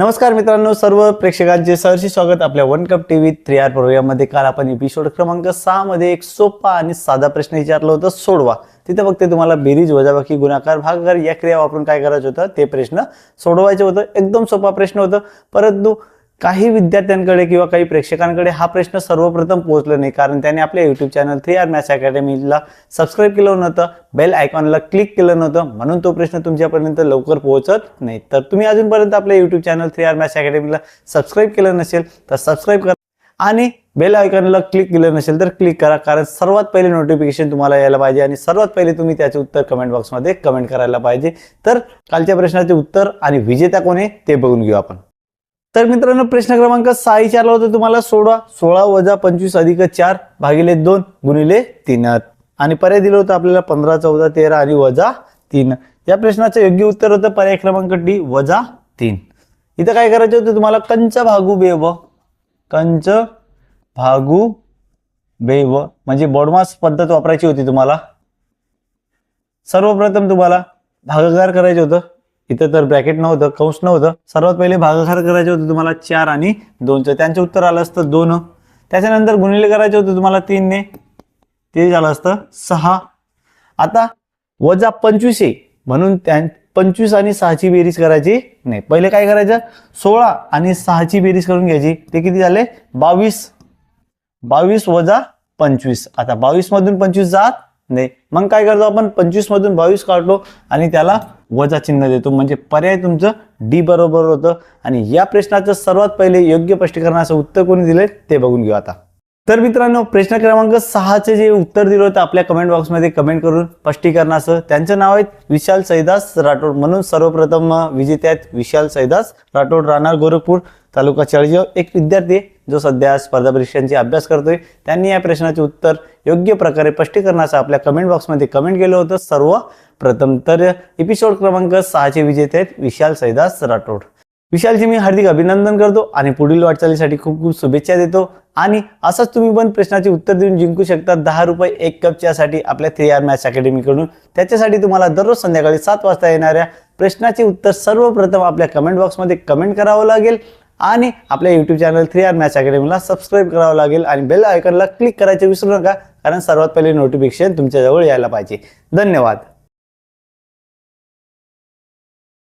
नमस्कार मित्रांनो सर्व प्रेक्षकांचे सहर्षी स्वागत आपल्या one cup T V three R प्रोग्राममध्ये काल आपण एपिसोड क्रमांक सहा मध्ये एक सोपा आणि साधा प्रश्न विचारला होता सोडवा. तिथे फक्त तुम्हाला बेरीज वजाबाकी गुणाकार भागाकार या क्रिया वापरून काय करायचं होतं ते प्रश्न सोडवायचे होतं. एकदम सोपा प्रश्न होता. परंतु काही विद्यार्थ्यांकडे किंवा काही प्रेक्षकांकडे हा प्रश्न सर्वप्रथम पोहोचला नाही कारण त्याने आपल्या YouTube channel three R maths अकॅडमीला subscribe केलं नव्हतं बेल आयकॉनला क्लिक केलं नव्हतं म्हणून तो प्रश्न तुमच्यापर्यंत लवकर पोहोचत नाही. तर तुम्ही अजूनपर्यंत आपल्या YouTube channel three R maths अकॅडमीला subscribe केलं नसेल तर सबस्क्राईब करा. आणि बेल आयकॉनला क्लिक केलं नसेल तर क्लिक करा कारण सर्वात पहिले नोटिफिकेशन तुम्हाला यायला पाहिजे आणि सर्वात पहिले तुम्ही त्याचे उत्तर कमेंट बॉक्समध्ये कमेंट करायला पाहिजे. तर कालच्या प्रश्नाचे उत्तर आणि विजेता कोण आहे ते बघून घेऊ आपण. तर मित्रांनो प्रश्न क्रमांक सहा विचारला होता. तुम्हाला सोळा सोळा वजा पंचवीस अधिक चार भागिले दोन गुणिले तीन. आणि पर्याय दिलं होतं आपल्याला पंधरा चौदा तेरा आणि वजा तीन. या प्रश्नाचं योग्य उत्तर होतं पर्याय क्रमांक डी वजा तीन. इथं काय करायचं होतं तुम्हाला? कंच भागू बेव. कंच भागू बेव. म्हणजे बॉडमास पद्धत वापरायची होती तुम्हाला. सर्वप्रथम तुम्हाला भागाकार करायचं होतं. इथं तर ब्रॅकेट नव्हतं कंस नव्हतं. सर्वात पहिले भागाकार करायचे होते तुम्हाला चार आणि दोनचं त्यांचं उत्तर आलं असतं दोन. त्याच्यानंतर गुणिले करायचे होते तुम्हाला तीनने. ते झालं असतं सहा. आता वजा पंचवीस आहे. म्हणून त्या पंचवीस आणि सहाची बेरीज करायची नाही. पहिले काय करायचं? सोळा आणि सहाची बेरीज करून घ्यायची. ते किती झाले? बावीस. बावीस वजा पंचवीस. आता बावीस मधून पंचवीस जात नाही. मग काय करतो आपण? पंचवीस मधून बावीस काढलो आणि त्याला वजा चिन्ह देतो. म्हणजे पर्याय तुमचं डी बरोबर होतं. आणि या प्रश्नाचं सर्वात पहिले योग्य स्पष्टीकरणाचं उत्तर कोणी दिले ते बघून घेऊ आता. तर मित्रांनो प्रश्न क्रमांक सहाचे जे उत्तर दिलं होतं आपल्या कमेंट बॉक्समध्ये कमेंट करून स्पष्टीकरणाचं त्यांचं नाव आहे विशाल सैदास राठोड. म्हणून सर्वप्रथम विजेते आहेत विशाल सैदास राठोड राहणार गोरखपूर तालुका चळजीव एक विद्यार्थी जो सध्या स्पर्धा परीक्षांची अभ्यास करतोय. त्यांनी या प्रश्नाचे उत्तर योग्य प्रकारे स्पष्टीकरणाचं आपल्या कमेंट बॉक्समध्ये कमेंट केलं होतं. सर्व प्रथम तर एपिसोड क्रमांक सहाचे विजेते आहेत विशाल सैदास राठोड. विशालजी मी हार्दिक अभिनंदन करतो आणि पुढील वाटचालीसाठी खूप खूप शुभेच्छा देतो. आणि असंच तुम्ही पण प्रश्नाचे उत्तर देऊन जिंकू शकता. दहा रुपये एक कपच्यासाठी आपल्या थ्री आर मॅथ्स अकॅडमीकडून त्याच्यासाठी तुम्हाला दररोज संध्याकाळी सात वाजता येणाऱ्या प्रश्नाचे उत्तर सर्वप्रथम आपल्या कमेंट बॉक्समध्ये कमेंट करावं लागेल. आणि आपल्या YouTube channel three R maths अकॅडमीला subscribe करावं लागेल. आणि बेल आयकॉनला क्लिक करायचे विसरू नका कारण सर्वात पहिले नोटिफिकेशन तुमच्याजवळ यायला पाहिजे. धन्यवाद.